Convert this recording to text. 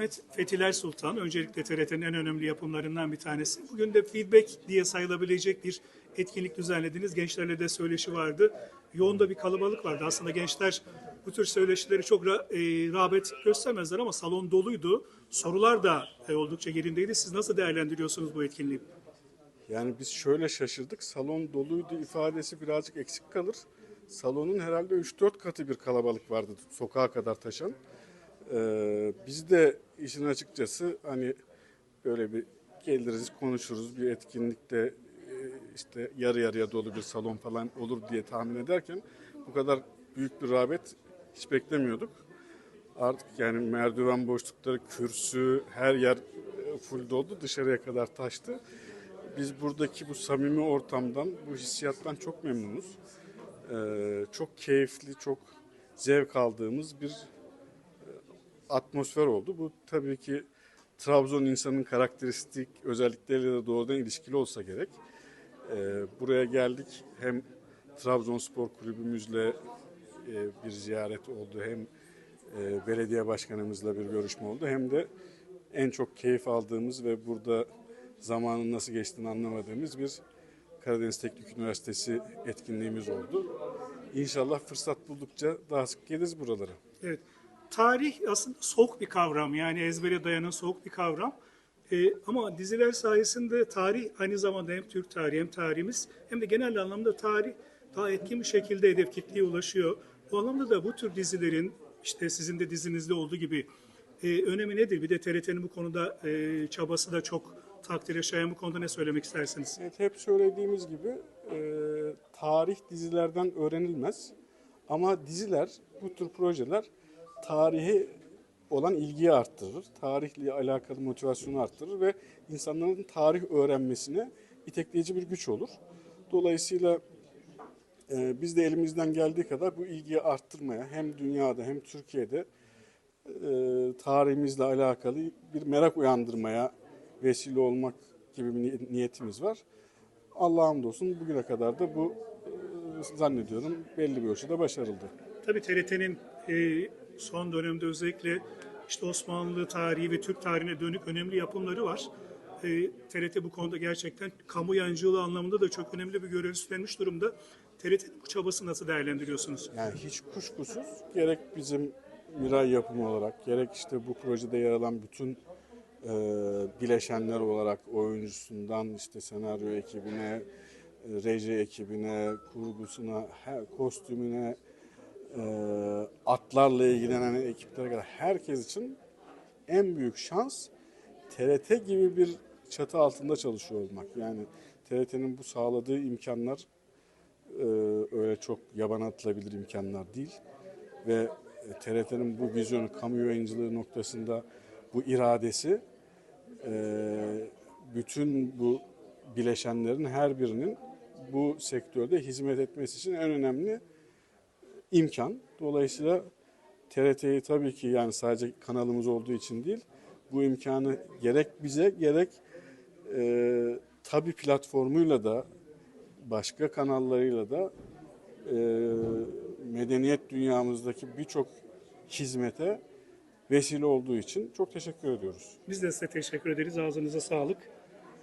Ahmet Fethiler Sultan öncelikle TRT'nin en önemli yapımlarından bir tanesi. Bugün de feedback diye sayılabilecek bir etkinlik düzenlediniz. Gençlerle de söyleşi vardı. Yoğun da bir kalabalık vardı. Aslında gençler bu tür söyleşileri çok ra- e, rağbet göstermezler ama salon doluydu. Sorular da e, oldukça yerindeydi. Siz nasıl değerlendiriyorsunuz bu etkinliği? Yani biz şöyle şaşırdık. Salon doluydu ifadesi birazcık eksik kalır. Salonun herhalde 3-4 katı bir kalabalık vardı sokağa kadar taşan. Ee, biz de işin açıkçası hani böyle bir geliriz konuşuruz bir etkinlikte e, işte yarı yarıya dolu bir salon falan olur diye tahmin ederken bu kadar büyük bir rağbet hiç beklemiyorduk. Artık yani merdiven boşlukları, kürsü, her yer e, full doldu dışarıya kadar taştı. Biz buradaki bu samimi ortamdan, bu hissiyattan çok memnunuz. Ee, çok keyifli, çok zevk aldığımız bir atmosfer oldu. Bu tabii ki Trabzon insanın karakteristik özellikleriyle de doğrudan ilişkili olsa gerek. Ee, buraya geldik hem Trabzonspor kulübümüzle e, bir ziyaret oldu hem e, belediye başkanımızla bir görüşme oldu hem de en çok keyif aldığımız ve burada zamanın nasıl geçtiğini anlamadığımız bir Karadeniz Teknik Üniversitesi etkinliğimiz oldu. İnşallah fırsat buldukça daha sık geliriz buralara. Evet. Tarih aslında soğuk bir kavram. Yani ezbere dayanan soğuk bir kavram. Ee, ama diziler sayesinde tarih aynı zamanda hem Türk tarihi hem tarihimiz hem de genel anlamda tarih daha etkin bir şekilde hedef kitleye ulaşıyor. Bu anlamda da bu tür dizilerin işte sizin de dizinizde olduğu gibi e, önemi nedir? Bir de TRT'nin bu konuda e, çabası da çok takdire şayan bu konuda ne söylemek istersiniz? Evet hep söylediğimiz gibi e, tarih dizilerden öğrenilmez. Ama diziler, bu tür projeler tarihi olan ilgiyi arttırır. Tarihle alakalı motivasyonu arttırır ve insanların tarih öğrenmesine itekleyici bir güç olur. Dolayısıyla e, biz de elimizden geldiği kadar bu ilgiyi arttırmaya hem dünyada hem Türkiye'de e, tarihimizle alakalı bir merak uyandırmaya vesile olmak gibi bir ni- niyetimiz var. Allah'a hamdolsun bugüne kadar da bu e, zannediyorum belli bir ölçüde başarıldı. Tabii TRT'nin e, son dönemde özellikle işte Osmanlı tarihi ve Türk tarihine dönük önemli yapımları var. E, TRT bu konuda gerçekten kamu yancılığı anlamında da çok önemli bir görev üstlenmiş durumda. TRT'nin bu çabasını nasıl değerlendiriyorsunuz? Yani hiç kuşkusuz gerek bizim Miray yapımı olarak gerek işte bu projede yer alan bütün e, bileşenler olarak oyuncusundan işte senaryo ekibine, e, reji ekibine, kurgusuna, her, kostümüne, atlarla ilgilenen ekiplere kadar herkes için en büyük şans TRT gibi bir çatı altında çalışıyor olmak. Yani TRT'nin bu sağladığı imkanlar e, öyle çok yaban atılabilir imkanlar değil. Ve e, TRT'nin bu vizyonu, kamu yayıncılığı noktasında bu iradesi e, bütün bu bileşenlerin her birinin bu sektörde hizmet etmesi için en önemli imkan. Dolayısıyla TRT'yi tabii ki yani sadece kanalımız olduğu için değil, bu imkanı gerek bize gerek e, tabii platformuyla da başka kanallarıyla da e, medeniyet dünyamızdaki birçok hizmete vesile olduğu için çok teşekkür ediyoruz. Biz de size teşekkür ederiz. Ağzınıza sağlık.